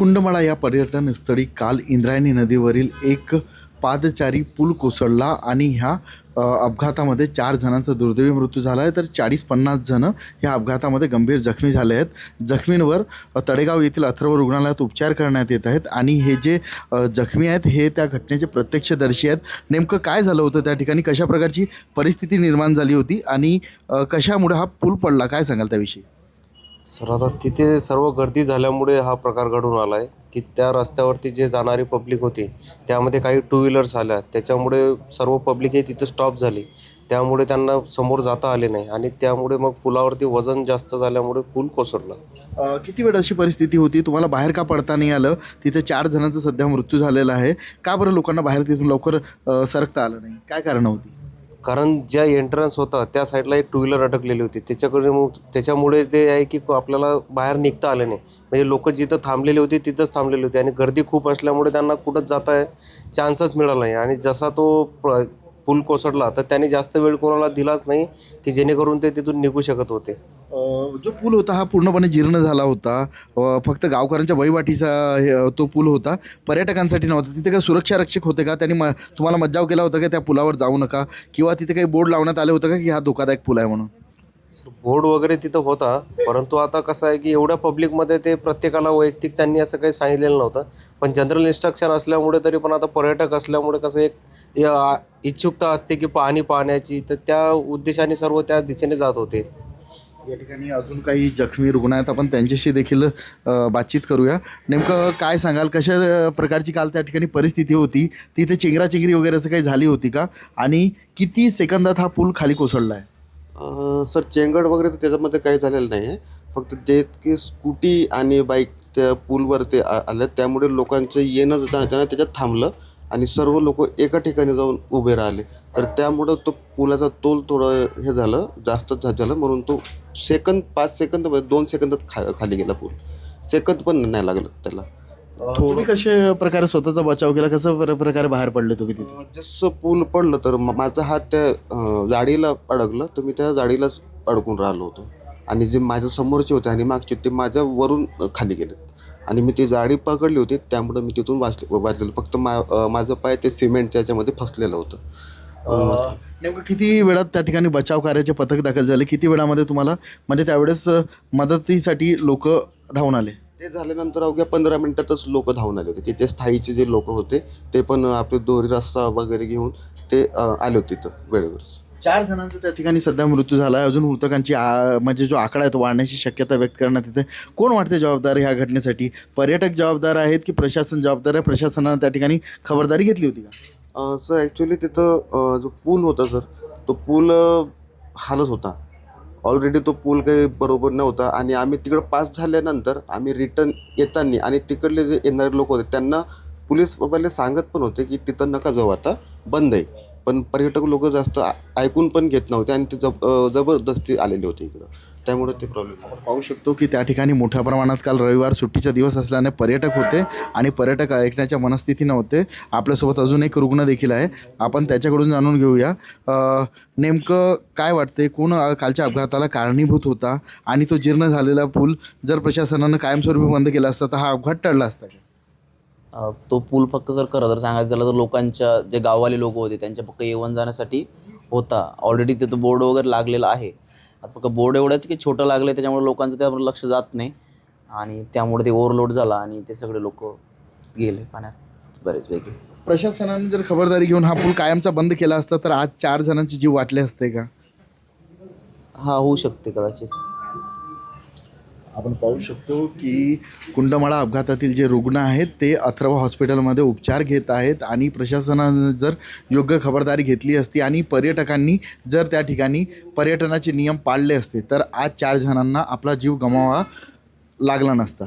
कुंडमळा या पर्यटन स्थळी काल इंद्रायणी नदीवरील एक पादचारी पूल कोसळला आणि ह्या अपघातामध्ये चार जणांचा दुर्दैवी मृत्यू झाला आहे. तर चाळीस पन्नास जणं या अपघातामध्ये गंभीर जखमी झाले आहेत. जखमींवर तडेगाव येथील अथर्व रुग्णालयात उपचार करण्यात येत आहेत आणि हे जे जखमी आहेत हे त्या घटनेचे प्रत्यक्षदर्शी आहेत. नेमकं काय झालं होतं त्या ठिकाणी? कशा प्रकारची परिस्थिती निर्माण झाली होती? आणि कशामुळे हा पूल पडला? काय सांगाल त्याविषयी? सर आता तिथे सर्व गर्दी झाल्यामुळे हा प्रकार घडून आला आहे की त्या रस्त्यावरती जे जाणारी पब्लिक होती त्यामध्ये काही टू व्हीलर्स आल्या. त्याच्यामुळे सर्व पब्लिक हे तिथे स्टॉप झाली. त्यामुळे त्यांना समोर जाता आले नाही आणि त्यामुळे मग पुलावरती वजन जास्त झाल्यामुळे पूल कोसळला. अ, किती वेळ अशी परिस्थिती होती? तुम्हाला बाहेर का पडता नाही आलं? तिथे चार जणांचा सध्या मृत्यू झालेला आहे. का बरं लोकांना बाहेर तिथून लवकर अ, सरकता आलं नाही? काय कारण होती? कारण ज्या एंट्रन्स होता त्या साईडला एक टू व्हीलर अडकलेली होती. त्याच्याकडे मग त्याच्यामुळे ते आहे की आपल्याला बाहेर निघता आलं नाही. म्हणजे लोक जिथं थांबलेली होती तिथंच थांबलेली होती. आणि गर्दी खूप असल्यामुळे त्यांना कुठंच जाता चान्सच मिळाला नाही. आणि जसा तो प्र पूल कोसळला तर त्याने जास्त वेळ कोणाला दिलाच नाही की जेणेकरून ते तिथून निघू शकत होते. जो पूल होता हा पूर्णपणे जीर्ण झाला होता. फक्त गावकऱ्यांच्या वहिवाटीचा हे, तो पूल होता. पर्यटकांसाठी नव्हता. तिथे काही सुरक्षा रक्षक होते का? त्यांनी म तुम्हाला मज्जाव केला होता का त्या पुलावर जाऊ नका? किंवा तिथे काही बोर्ड लावण्यात आले होतं का की हा धोकादायक पूल आहे म्हणून? बोर्ड वगैरे तिथं होता परंतु आता कसं आहे की एवढ्या पब्लिकमध्ये ते प्रत्येकाला वैयक्तिक त्यांनी असं काही सांगितलेलं नव्हतं. पण जनरल इन्स्ट्रक्शन असल्यामुळे तरी पण आता पर्यटक असल्यामुळे कसं एक इच्छुकता असते की पाणी पाहण्याची तर त्या उद्देशाने सर्व त्या दिशेने जात होते. या ठिकाणी अजून काही जखमी रुग्ण आहेत आपण त्यांच्याशी देखील बातचीत करूया. नेमकं काय सांगाल कशा प्रकारची काल त्या ठिकाणी परिस्थिती होती? तिथे चेंगराचेंगरी वगैरे असं काही झाली होती का? आणि किती सेकंदात हा पूल खाली कोसळला आहे सर चेंगड वगैरे तर त्याच्यामध्ये काही झालेलं नाही आहे. फक्त जे की स्कूटी आणि बाईक त्या पूलवर ते आ- आलं त्यामुळे लोकांचं येणं जाणं त्याच्यात थांबलं आणि सर्व लोक एका ठिकाणी जाऊन उभे राहिले. तर त्यामुळं तो पुलाचा तोल थोडं हे झालं जास्त झालं. म्हणून तो सेकंद पाच सेकंद दोन सेकंदात खा खाली गेला पूल. सेकंद पण नाही लागलं त्याला. तुम्ही कशा प्रकारे स्वतःचा बचाव केला? कसं प्र- प्रकारे बाहेर पडले तुम्ही तिथे? जसं पूल पडलं तर म- माझा हात त्या अं, जाळीला अडकलं. तर मी त्या जाळीलाच अडकून राहिलो होतो. आणि जे माझ्या समोरचे होते आणि मागचे ते माझ्या वरून अं, खाली गेले. आणि मी ती जाळी पकडली होती. त्यामुळे मी तिथून वाचले वाचलेलो. फक्त मा अं, माझं पाय ते सिमेंटच्या याच्यामध्ये फसलेलं होतं. अ, नेमकं किती वेळात त्या ठिकाणी बचाव कार्याचे पथक दाखल झाले? किती वेळामध्ये तुम्हाला म्हणजे त्यावेळेस अ, मदतीसाठी लोक धावून आले? ते झाल्यानंतर अवघ्या पंधरा मिनिटातच लोक धावून आले होते. तिथे स्थायीचे जे लोक होते ते पण आपले दोरी रस्सा वगैरे घेऊन ते आले होते तिथं वेळेवरच चार जणांचा त्या ठिकाणी सध्या मृत्यू झाला आहे. अजून मृतकांची आ, म्हणजे जो आकडा आहे तो वाढण्याची शक्यता व्यक्त करण्यात येते. कोण वाटते जबाबदार ह्या घटनेसाठी? पर्यटक जबाबदार आहेत की प्रशासन जबाबदार आहे? प्रशासनानं त्या ठिकाणी खबरदारी घेतली होती का? सर ॲक्च्युली तिथं जो पूल होता सर तो पूल हालत होता. ऑलरेडी तो पूल काही बरोबर नव्हता आणि आम्ही तिकडं पास झाल्यानंतर आम्ही रिटर्न येताना आणि तिकडले जे येणारे लोक होते त्यांना पोलीसवाले सांगत पण होते की तिथं नका जाऊ आता बंद आहे. पण पर्यटक लोक जास्त ऐकून पण घेत नव्हते आणि ते जब जबरदस्ती आलेले होते इकडं. त्यामुळे ते प्रॉब्लेम पाहू शकतो की त्या ठिकाणी मोठ्या प्रमाणात काल रविवार सुट्टीचा दिवस असल्याने पर्यटक होते आणि पर्यटक ऐकण्याच्या मनस्थिती नव्हते. आपल्यासोबत अजून एक रुग्ण देखील आहे. आपण त्याच्याकडून जाणून घेऊया. नेमकं काय वाटते कोण कालच्या अपघाताला कारणीभूत होता? आणि तो जीर्ण झालेला पूल जर प्रशासनानं कायमस्वरूपी बंद केला असता तर हा अपघात टळला असता का? तो पूल फक्त जर खरं तर सांगायचं झालं तर लोकांच्या जे गाववाले लोक होते त्यांच्या फक्त येऊन जाण्यासाठी होता. ऑलरेडी तिथं बोर्ड वगैरे लागलेला आहे. आता फक्त बोर्ड एवढंच की छोटं लागलं त्याच्यामुळे लोकांचं त्यावर लक्ष जात नाही. आणि त्यामुळे ते ओव्हरलोड झाला आणि ते सगळे लोक गेले पाण्यात बरेचपैकी. प्रशासनाने जर खबरदारी घेऊन हा पूल कायमचा बंद केला असता तर आज चार जणांचे जीव वाटले असते का? हा होऊ शकते कदाचित. आपण पाहू शकतो की कुंडमाळा अपघातातील जे रुग्ण आहेत ते अथर्व हॉस्पिटलमध्ये उपचार घेत आहेत आणि प्रशासनानं जर योग्य खबरदारी घेतली असती आणि पर्यटकांनी जर त्या ठिकाणी पर्यटनाचे नियम पाळले असते तर आज चार जणांना आपला जीव गमावा लागला नसता.